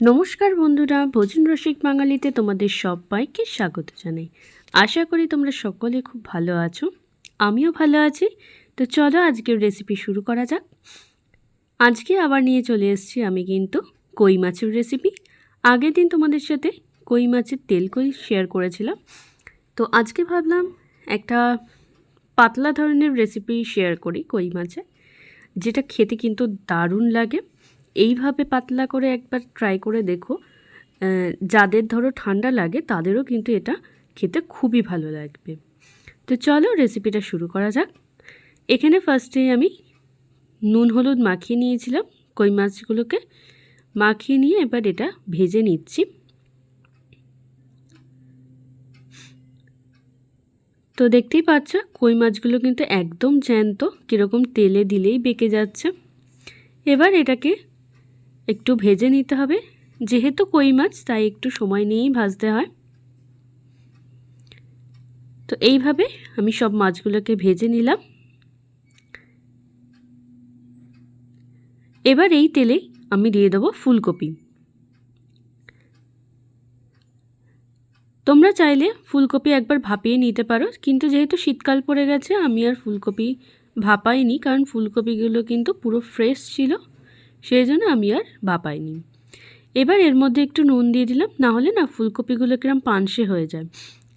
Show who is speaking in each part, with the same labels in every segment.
Speaker 1: নমস্কার বন্ধুরা, ভোজন রসিক বাঙালিতে তোমাদের সবাইকে স্বাগত জানাই। আশা করি তোমরা সকলে খুব ভালো আছো, আমিও ভালো আছি। তো চলো আজকের রেসিপি শুরু করা যাক। আজকে আবার নিয়ে চলে এসেছি আমি কিন্তু কই মাছের রেসিপি আগের দিন তোমাদের সাথে কই মাছের তেল কই শেয়ার করেছিলাম। তো আজকে ভাবলাম একটা পাতলা ধরনের রেসিপি শেয়ার করি কই মাছে, যেটা খেতে কিন্তু দারুণ লাগে। এইভাবে পাতলা করে একবার ট্রাই করে দেখো। যাদের ধরো ঠান্ডা লাগে, তাদেরও কিন্তু এটা খেতে খুবই ভালো লাগবে। তো চলো রেসিপিটা শুরু করা যাক। এখানে ফার্স্টেই আমি নুন, হলুদ মাখিয়ে নিয়েছিলাম, কই মাছগুলোকে মাখিয়ে নিয়ে এবার এটা ভেজে নিচ্ছি। তো দেখতেই পাচ্ছ, কই মাছগুলো কিন্তু একদম জ্যান্ত, কীরকম তেলে দিলেই বেঁকে যাচ্ছে। এবার এটাকে একটু ভেজে নিতে হবে। যেহেতু কই মাছ, তাই একটু সময় নিয়েই ভাজতে হয়। তো এইভাবে আমি সব মাছগুলোকে ভেজে নিলাম। এবার এই তেলেই আমি দিয়ে দেবো ফুলকপি। তোমরা চাইলে ফুলকপি একবার ভাপিয়ে নিতে পারো, কিন্তু যেহেতু শীতকাল পড়ে গেছে, আমি আর ফুলকপি ভাপাইনি, কারণ ফুলকপিগুলো কিন্তু পুরো ফ্রেশ ছিল। সেই জন্য আমি আর ভাপাইনি এবার এর মধ্যে একটু নুন দিয়ে দিলাম, না হলে না ফুলকপিগুলো কিরম পানসে হয়ে যায়।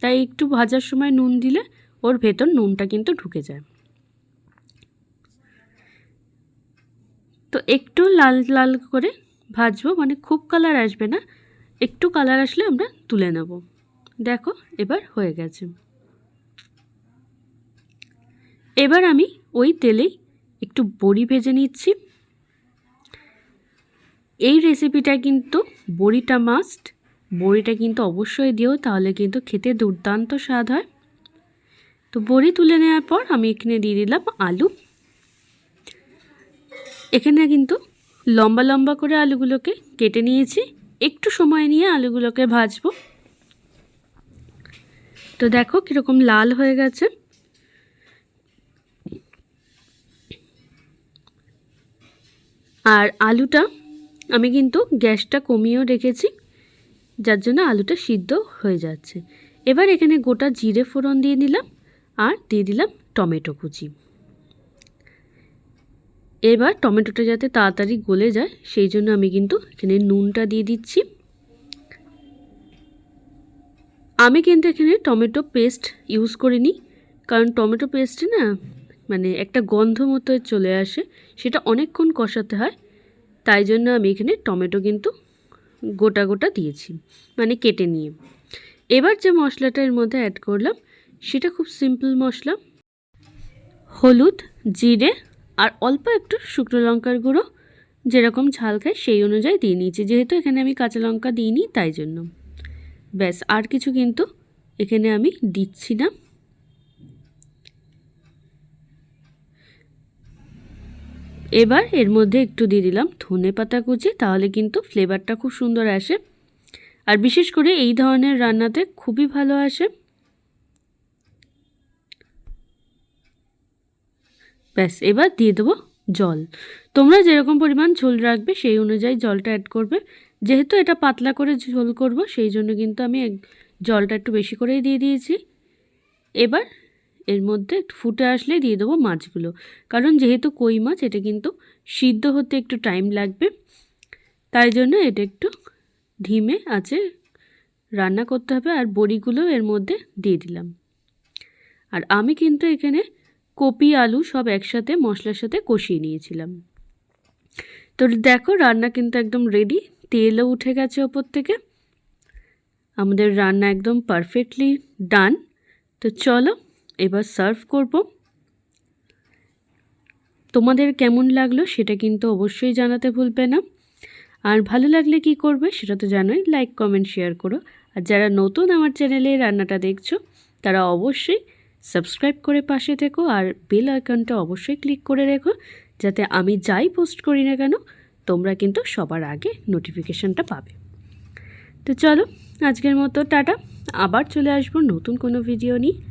Speaker 1: তাই একটু ভাজার সময় নুন দিলে ওর ভেতর নুনটা কিন্তু ঢুকে যায়। তো একটু লাল লাল করে ভাজবো মানে খুব কালার আসবে না। একটু কালার আসলে আমরা তুলে নেব। দেখো, এবার হয়ে গেছে। এবার আমি ওই তেলেই একটু বড়ি ভেজে নিচ্ছি। এই রেসিপিটা কিন্তু বড়িটা মাস্ট বড়িটা কিন্তু অবশ্যই দিও, তাহলে কিন্তু খেতে দুর্দান্ত স্বাদ হয়। তো বড়ি তুলে নেওয়ার পর আমি এখানে দিয়ে দিলাম আলু। এখানে কিন্তু লম্বা লম্বা করে আলুগুলোকে কেটে নিয়েছি। একটু সময় নিয়ে আলুগুলোকে ভাজবো। তো দেখো কীরকম লাল হয়ে গেছে। আর আলুটা আমি কিন্তু গ্যাসটা কমিয়েও রেখেছি, যার জন্য আলুটা সিদ্ধ হয়ে যাচ্ছে। এবার এখানে গোটা জিরে ফোড়ন দিয়ে নিলাম আর দিয়ে দিলাম টমেটো কুচি। এবার টমেটোটা যাতে তাড়াতাড়ি গলে যায়, সেই জন্য আমি কিন্তু এখানে নুনটা দিয়ে দিচ্ছি। আমি কিন্তু এখানে টমেটো পেস্ট ইউজ করিনি, কারণ টমেটো পেস্টে না মানে একটা গন্ধ মতো চলে আসে, সেটা অনেকক্ষণ কষাতে হয়। তাই জন্য আমি এখানে টমেটো কিন্তু গোটা গোটা দিয়েছি মানে কেটে নিয়ে। এবার যে মশলাটা এর মধ্যে অ্যাড করলাম, সেটা খুব সিম্পল মশলা। হলুদ, জিরে আর অল্প একটু শুকনো লঙ্কার গুঁড়ো, যেরকম ঝাল খায় সেই অনুযায়ী দিয়ে নিয়েছি। যেহেতু এখানে আমি কাঁচা লঙ্কা দিইনি, তাই জন্য। ব্যাস, আর কিছু কিন্তু এখানে আমি দিচ্ছি না। এবার এর মধ্যে একটু দিয়ে দিলাম ধনে পাতা কুচি, তাহলে কিন্তু ফ্লেভারটা খুব সুন্দর আসে। আর বিশেষ করে এই ধরনের রান্নাতে খুবই ভালো আসে। ব্যাস, এবার দিয়ে দেবো জল। তোমরা যেরকম পরিমাণ ঝোল রাখবে সেই অনুযায়ী জলটা অ্যাড করবে। যেহেতু এটা পাতলা করে ঝোল করব, সেই জন্য কিন্তু আমি জলটা একটু বেশি করেই দিয়ে দিয়েছি। এবার এর মধ্যে ফুটে আসলে দিয়ে দেবো মাছগুলো। কারণ যেহেতু কই মাছ, এটা কিন্তু সিদ্ধ হতে একটু টাইম লাগবে। তাই জন্য এটা একটু ধিমে আছে রান্না করতে হবে আর বড়িগুলো এর মধ্যে দিয়ে দিলাম। আর আমি কিন্তু এখানে কপি, আলু সব একসাথে মশলার সাথে কষিয়ে নিয়েছিলাম। তো দেখো রান্না কিন্তু একদম রেডি তেলও উঠে গেছে ওপর থেকে। আমাদের রান্না একদম পারফেক্টলি ডান তো চলো এবার সার্ভ করব। তোমাদের কেমন লাগল সেটা কিন্তু অবশ্যই জানাতে ভুলবে না। আর ভালো লাগলে কি করবে সেটা তো জানোই লাইক কমেন্ট শেয়ার করো। আর যারা নতুন আমার চ্যানেলে রান্নাটা দেখছ, তারা অবশ্যই সাবস্ক্রাইব করে পাশে থেকো আর বেল আইকনটা অবশ্যই ক্লিক করে রেখো, যাতে আমি যাই পোস্ট করি না কেন, তোমরা কিন্তু সবার আগে নোটিফিকেশানটা পাবে। তো চলো, আজকের মতো টাটা। আবার চলে আসব নতুন কোনো ভিডিও নিয়ে।